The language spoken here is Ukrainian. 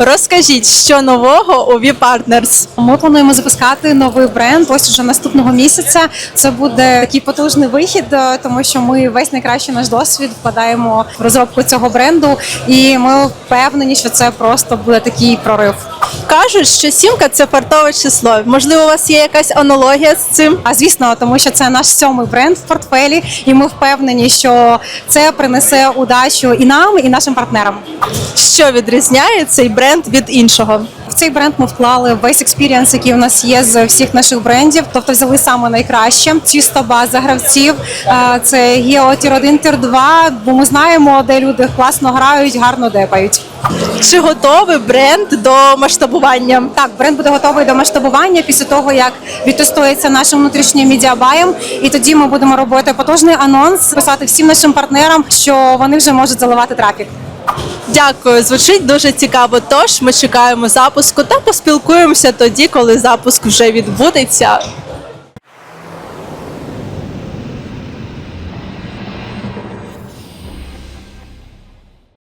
Розкажіть, що нового у V-Partners? Ми плануємо запускати новий бренд. Ось уже наступного місяця. Це буде такий потужний вихід, е, тому що ми весь найкращий наш досвід вкладаємо в розробку цього бренду, і ми впевнені, що це просто буде такий прорив. Кажуть, що сімка це фартове число. Можливо, у вас є якась аналогія з цим? А звісно, тому що це наш сьомий бренд в портфелі, і ми впевнені, що це принесе удачу і нам, і нашим партнерам. Що відрізняє цей бренд від іншого? Цей бренд ми вклали весь експірієнс, який у нас є з всіх наших брендів. Тобто взяли саме найкраще. Чиста база гравців. Е, Це Гео Тір 1, Тір 2, бо ми знаємо, де люди класно грають, гарно депають. Чи готовий бренд до масштабування? Так, бренд буде готовий до масштабування після того, як відтестується нашим внутрішнім медіабаєм. І тоді ми будемо робити потужний анонс, писати всім нашим партнерам, що вони вже можуть заливати трафік. Дякую, звучить дуже цікаво. Тож ми чекаємо запуску та поспілкуємося тоді, коли запуск вже відбудеться.